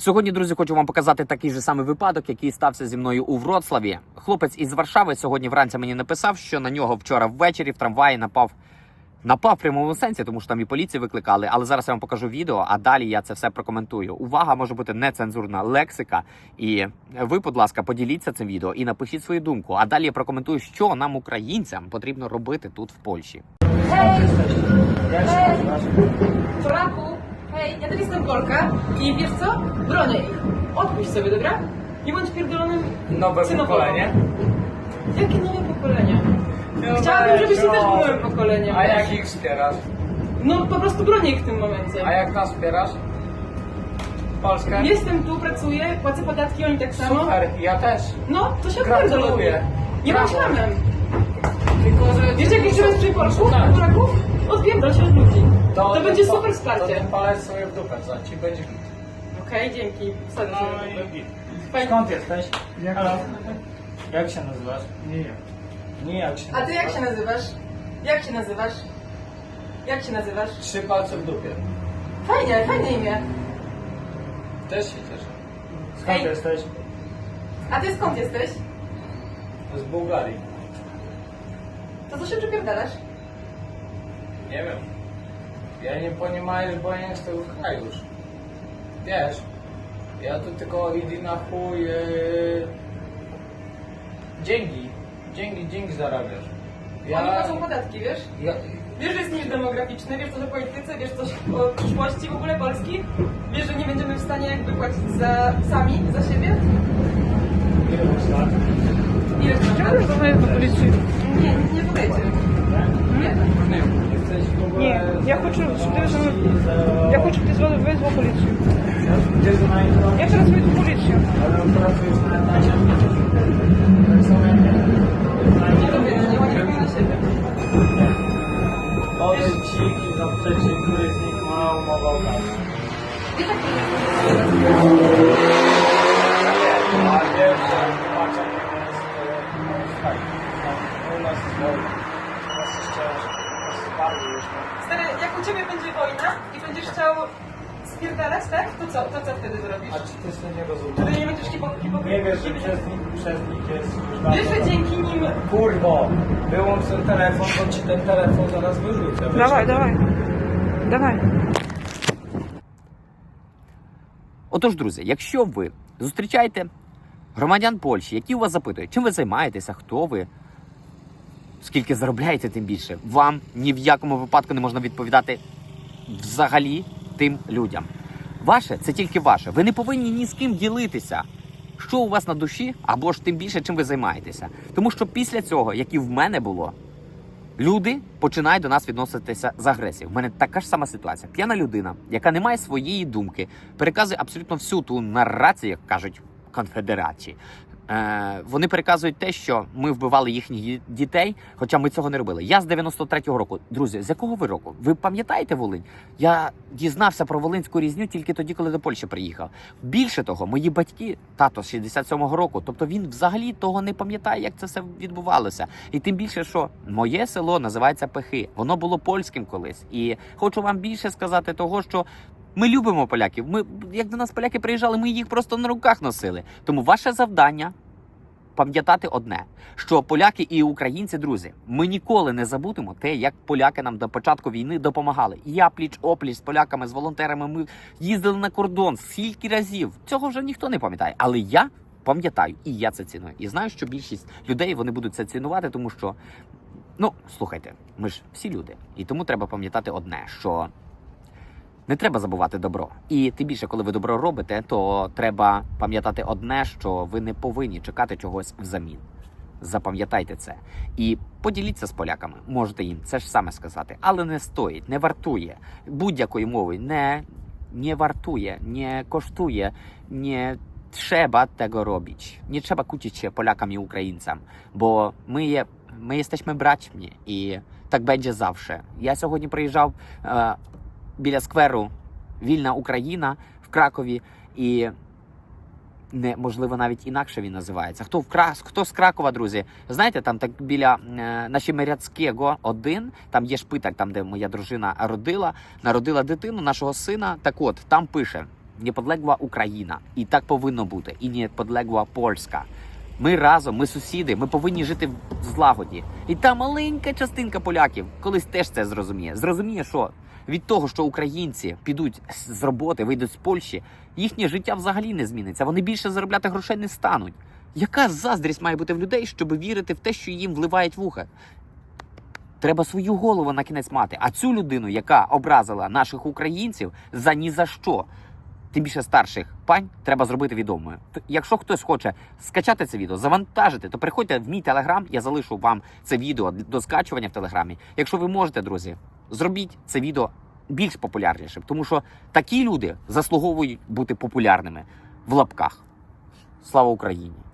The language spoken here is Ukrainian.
Сьогодні, друзі, хочу вам показати такий же самий випадок, який стався зі мною у Вроцлаві. Хлопець із Варшави сьогодні вранці мені написав, що на нього вчора ввечері в трамваї напав. Напав в прямому сенсі, тому що там і поліцію викликали. Але зараз я вам покажу відео, а далі я це все прокоментую. Увага, може бути нецензурна лексика. І ви, будь ласка, поділіться цим відео і напишіть свою думку. А далі я прокоментую, що нам, українцям, потрібно робити тут в Польщі. Hej! Hej! Hej, ja też jestem Polka i wiesz co? Bronię ich. Odpuść sobie, dobra? Nie bądź pierdolonym Nowe Xenofobą. pokolenie? Jakie nowe pokolenie? Chciałabym, żebyś ty też był nowym pokoleniem. A jak ich wspierasz? No po prostu bronię ich w tym momencie. A jak nas wspierasz? Polskę? Jestem tu, pracuję, płacę podatki, oni tak samo. Super, ja też. No, to się Gratuluję. odpierdolę. Nie Brawo. hamem. Tylko, że... Wiesz jaki jest przy Polsku? Tak. Polaków? Odpierdol się od ludzi. To, ten będzie pa- super To wsparcie. ten palec sobie w dupę za ci będzie git. Okej, dzięki. Sorry, No i git. Fajnie. Skąd jesteś? Halo? Jak się nazywasz? Nie wiem. Nie jak się A ty jak się nazywasz? Jak się nazywasz? Jak się nazywasz? Trzy palce w dupie. Fajnie, fajne imię. Też się cieszę. Skąd Ej. jesteś? A ty skąd jesteś? Z Bułgarii. To co się przypierdalasz? Nie wiem. Ja nie понимаешь, bo ja nie z tego kraju już. Wiesz, ja tu tylko idę na chuj e, dzięki. Dzięki, dzięki zarabiasz. Oni płacą podatki, wiesz? ja, Wiesz, że jest niż demograficzny, wiesz coś o polityce, wiesz coś o przyszłości w ogóle Polski? Wiesz, że nie będziemy w stanie jakby płacić za sami, za siebie? Ile masz Rozmawiasz do policji? Nie, nie podajcie. Nie? jesteś w ogóle... Nie, ja хочу, щоб ти визвав, я хочу, щоб ти звали- визвав поліцію. Gdzie to na intro? Я зараз вийду поліцію. Ale pracujesz na etacie? Tak samo jak ja. U nas jest wojna. U nas jeszcze jest bardzo już. Stary, jak u ciebie będzie wojna i będziesz chciał spierdalać, tak? To co? To co wtedy zrobisz? A czy ty sobie nie rozumiesz? Wtedy nie będziesz hipo-. Nie wiesz, że przez nich, przez nich jest już bardzo... Wiesz, że dzięki nim... Kurwo, wyłącz ten telefon, bo ci ten telefon zaraz wyrzucę. Wiesz, Давай, давай. Давай. Отож, друзі, якщо ви зустрічаєте громадян Польщі, які у вас запитують, чим ви займаєтеся, хто ви, скільки заробляєте, тим більше, вам ні в якому випадку не можна відповідати взагалі тим людям. Ваше це тільки ваше. Ви не повинні ні з ким ділитися. Що у вас на душі, або ж тим більше, чим ви займаєтеся. Тому що після цього, як і в мене було, люди починають до нас відноситися з агресією. В мене така ж сама ситуація. П'яна людина, яка не має своєї думки, переказує абсолютно всю ту нарацію, як кажуть конфедерації. Е, вони переказують те, що ми вбивали їхніх дітей, хоча ми цього не робили. Я з 93-го року. Друзі, з якого ви року? Ви пам'ятаєте Волинь? Я дізнався про Волинську різню тільки тоді, коли до Польщі приїхав. Більше того, мої батьки, тато з 67-го року, тобто він взагалі того не пам'ятає, як це все відбувалося. І тим більше, що моє село називається Пехи. Воно було польським колись. І хочу вам більше сказати того, що. Ми любимо поляків. Ми як до нас поляки приїжджали, ми їх просто на руках носили. Тому ваше завдання пам'ятати одне: що поляки і українці, друзі, ми ніколи не забудемо те, як поляки нам до початку війни допомагали. Я пліч опліч з поляками, з волонтерами. Ми їздили на кордон скільки разів. Цього вже ніхто не пам'ятає. Але я пам'ятаю, і я це ціную. І знаю, що більшість людей вони будуть це цінувати, тому що ну слухайте, ми ж всі люди, і тому треба пам'ятати одне, що. Не треба забувати добро. І тим більше, коли ви добро робите, то треба пам'ятати одне, що ви не повинні чекати чогось взамін. Запам'ятайте це. І поділіться з поляками. Можете їм це ж саме сказати, але не стоїть, не вартує будь-якої мови, не, nie wартує, nie kosztuje, nie trzeba tego robić. Nie trzeba kłócić się Polakam i Ukraińcom, bo my, je, my jesteśmy braćmi i tak. Ja сьогодні приїжджав е, біля скверу Вільна Україна в Кракові, і не можливо навіть інакше він називається. Хто в Кра... хто з Кракова, друзі? Знаєте, там так біля е, Нашімиряцького один, там є шпиталь, там де моя дружина родила, народила дитину, нашого сина. Так от там пише неподлегла Україна. І так повинно бути. І неподлегла Польська. Ми разом, ми сусіди, ми повинні жити в злагоді. І та маленька частинка поляків колись теж це зрозуміє. Зрозуміє, що від того, що українці підуть з роботи, вийдуть з Польщі, їхнє життя взагалі не зміниться. Вони більше заробляти грошей не стануть. Яка заздрість має бути в людей, щоб вірити в те, що їм вливають в ухо? Треба свою голову на кінець мати. А цю людину, яка образила наших українців, за ні за що. Тим більше старших пань треба зробити відомою. Якщо хтось хоче скачати це відео, завантажити, то приходьте в мій телеграм, я залишу вам це відео до скачування в телеграмі. Якщо ви можете, друзі, зробіть це відео більш популярнішим, тому що такі люди заслуговують бути популярними в лапках. Слава Україні!